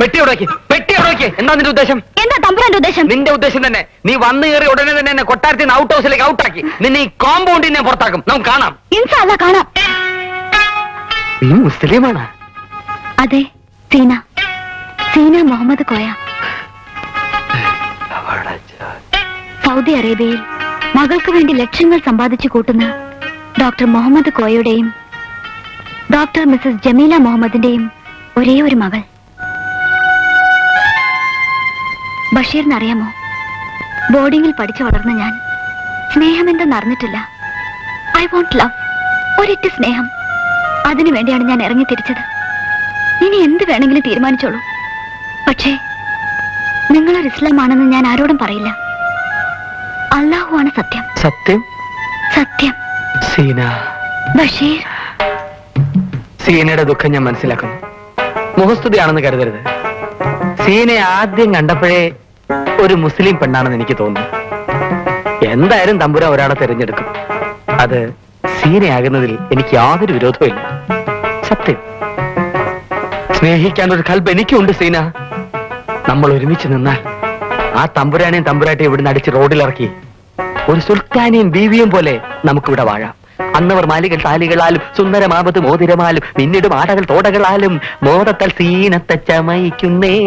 പെട്ടി എവിടേക്ക് പെട്ടി എവിടേക്ക് എന്താ നിന്റെ ഉദ്ദേശം? എന്താ തമ്പുരാന്റെ ഉദ്ദേശം? നിന്റെ ഉദ്ദേശം തന്നെ. നീ വന്നു കയറി ഉടനെ തന്നെ എന്നെ കൊട്ടാരത്തിൽ നിന്ന് ഔട്ട് ഹൗസിലേക്ക് ഔട്ടാക്കി നിന്നെ ഈ കോമ്പൗണ്ടിൽ ഞാൻ പുറത്താക്കും. നമുക്ക് കാണാം. ഇൻഷാല്ല കാണാം. നീ മുസ്ലിമാണ്. അതെ സീന. സീന മുഹമ്മദ് കോയ. സൗദി അറേബ്യയിൽ മകൾക്ക് വേണ്ടി ലക്ഷങ്ങൾ സമ്പാദിച്ചു കൂട്ടുന്ന ഡോക്ടർ മുഹമ്മദ് കോയയുടെയും ഡോക്ടർ മിസസ് ജമീല മുഹമ്മദിന്റെയും ഒരേ ഒരു മകൾ. ബഷീറിന് അറിയാമോ ബോർഡിങ്ങിൽ പഠിച്ചു വളർന്ന ഞാൻ. സ്നേഹം എന്തെന്ന് അറിഞ്ഞിട്ടില്ല. ഐ വോണ്ട് ലവ് ഒരിറ്റ് സ്നേഹം. അതിനു വേണ്ടിയാണ് ഞാൻ ഇറങ്ങി തിരിച്ചത്. ഇനി എന്ത് വേണമെങ്കിലും തീരുമാനിച്ചോളൂ. പക്ഷേ നിങ്ങളൊരു ഇസ്ലാമാണെന്ന് ഞാൻ ആരോടും പറയില്ല. അള്ളാഹുവാണ് സത്യം. സത്യം? സത്യം. സീന. ബഷീർ. സീനയുടെ ദുഃഖം ഞാൻ മനസ്സിലാക്കുന്നു. മുഖസ്തുതിയാണെന്ന് കരുതരുത്. സീനയെ ആദ്യം കണ്ടപ്പോഴേ ഒരു മുസ്ലിം പെണ്ണാണെന്ന് എനിക്ക് തോന്നുന്നു. എന്തായാലും തമ്പുര ഒരാളെ തിരഞ്ഞെടുക്കും. അത് സീനയാകുന്നതിൽ എനിക്ക് യാതൊരു വിരോധവുമില്ല. സത്യം. സ്നേഹിക്കാൻ ഒരു എനിക്കുണ്ട് സീന. നമ്മൾ ഒരുമിച്ച് നിന്നാൽ ആ തമ്പുരാനെയും തമ്പുരാട്ടെയും ഇവിടുന്ന് അടിച്ച് റോഡിലിറക്കി ഒരു സുൽത്താനെയും ബീവിയും പോലെ നമുക്കിവിടെ വാഴാം. അന്നവർ മാലികൾ താലികളാലും സുന്ദരമാപത് മോതിരമാലും പിന്നീടും ആടകൾ തോടകളാലും മോദത്താൽ സീനത്തെ ചമയിക്കുന്നേ.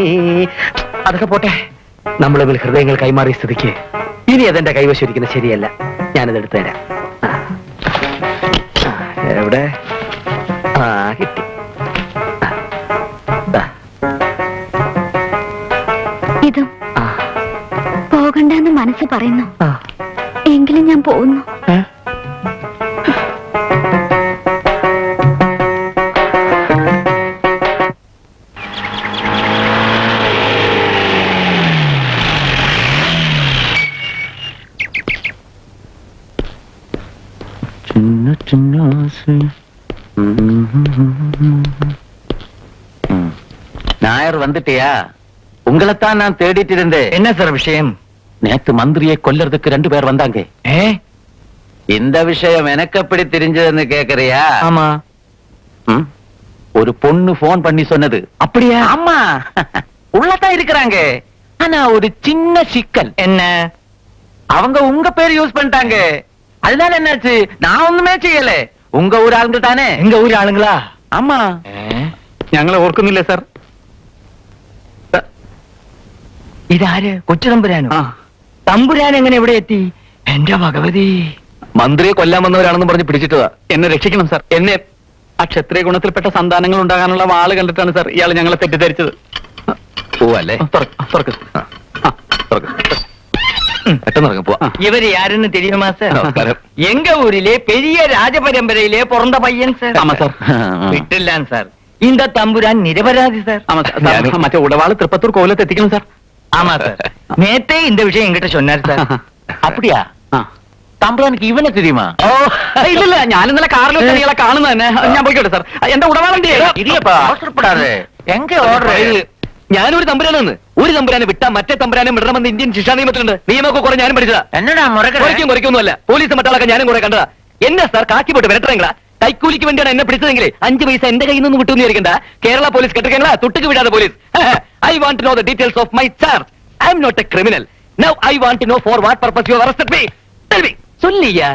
അതൊക്കെ പോട്ടെ. നമ്മൾ തമ്മിൽ ഹൃദയങ്ങൾ കൈമാറിയ സ്ഥിതിക്ക് ഇനി അതെന്റെ കൈവശിരിക്കുന്നത് ശരിയല്ല. ഞാനത് എടുത്തു തരാം എവിടെ? ആ കിട്ടി. ഇതും പോകണ്ടെന്ന് മനസ്സ് പറയുന്നു. എങ്കിലും ഞാൻ പോകുന്നു. சின்ன ஆசை. நாயர் வந்துட்டியா? உங்களைத்தான் நான் தேடிட்டு இருந்தேன். என்ன சார் விஷயம்? நேத்து மந்திரியை கொல்லறதுக்கு ரெண்டு பேர் வந்தாங்க. ஏ? இந்த விஷயம் எனக்கு எப்படி தெரிஞ்சதுன்னு கேக்குறியா? ஆமா? ஒரு பொண்ணு போன் பண்ணி சொன்னது. அப்படியா? ஆமா. உள்ளதான் இருக்கிறாங்க. ஆனா ஒரு சின்ன சிக்கல். என்ன? அவங்க உங்க பேர் யூஸ் பண்ணிட்டாங்க. அதனால என்னாச்சு நான் ஒண்ணுமே செய்யல உங்க ஊர் ஆளுங்க தானே எங்க ஊர் ஆளுங்களா ஆமா ഞങ്ങളെ ഓർക്കുന്നില്ല സാർ ഇതാര് കൊച്ചു തമ്പുരാനോ തമ്പുരാൻ എങ്ങനെ ഇവിടെ എത്തി എന്റെ ഭഗവതി മന്ത്രിയെ കൊല്ലാൻ വന്നവരാണെന്ന് പറഞ്ഞ് പിടിച്ചിട്ടതാ എന്നെ രക്ഷിക്കണം സാർ എന്നെ ആ ക്ഷത്രിയ ഗുണത്തിൽപ്പെട്ട സന്താനങ്ങൾ ഉണ്ടാകാനുള്ള വാള് കണ്ടിട്ടാണ് സാർ ഇയാൾ ഞങ്ങളെ തെറ്റിദ്ധരിച്ചത് പോവല്ലേ തുറക്ക്, തുറക്ക്. ആ, തുറക്ക്. പെട്ടെന്ന് ഇറങ്ങി പോവാ இவர் யாருன்னு தெரியுமா சார் நமஸ்காரம். எங்க ஊரிலே பெரிய ராஜபரம்பரையிலே பிறந்த பையன் சார் ஆமா சார். വിട്ടില്ലാൻ സാർ இந்த തമ്പുരാൻ നിരപരാധി സാർ ഞാനും- മറ്റേ ഉടവാള് തൃപ്പത്തൂർ കോവിലത്ത് എത്തിക്കണം സാർ ആമാ സാർ നേരത്തെ இந்த விஷயம் என்கிட்ட சொன்னார் சார் அப்படியா തമ്പ്രാനിക്ക് ഇവനെ தெரியுமா ഓ ഇല്ലില്ല ഞാൻ ഇന്നലെ കാറിൽ വെച്ച് ഇയാളെ കാണുന്നത് തന്നെ ഞാൻ പോയിക്കോട്ടെ സാർ എന്റെ ഉടവാളുണ്ട് ഇരിയപ്പാ അവസരപ്പെടാതെ എങ്ക ഓർഡർ ഞാനൊരു തമ്പുരാനെന്ന് ഒരു തമ്പുരാനെ വിട്ടാ മറ്റേ തമ്പുരാനെ വിടണമെന്ന് ഇന്ത്യൻ ശിക്ഷാ നിയമത്തിലുണ്ട്. നിയമമൊക്കെ കുറെ ഞാനും പഠിച്ചതാണ് എന്നടാ കുറയ്ക്കും കുറയ്ക്കൊന്നുമല്ല പോലീസ് മറ്റാളൊക്കെ ഞാനും കുറെ കണ്ടതാ. എന്നെ സാർ കാക്കിപ്പോട്ട് വിരട്ടറങ്ങളാ. കൈക്കൂലിക്ക് വേണ്ടിയാണ് എന്നെ പിടിച്ചതെങ്കിൽ അഞ്ച് പൈസ എന്റെ കയ്യിൽ നിന്ന് വിട്ടു വിചാരിക്കണ്ട. കേരള പോലീസ് കെട്ടിക്കങ്ങളാ തൊട്ടുക്ക് വിടാതെ police. I want to know the details of my charge I'm not a criminal now I want to know for what purpose you arrested me tell me ചൊല്ലിയാ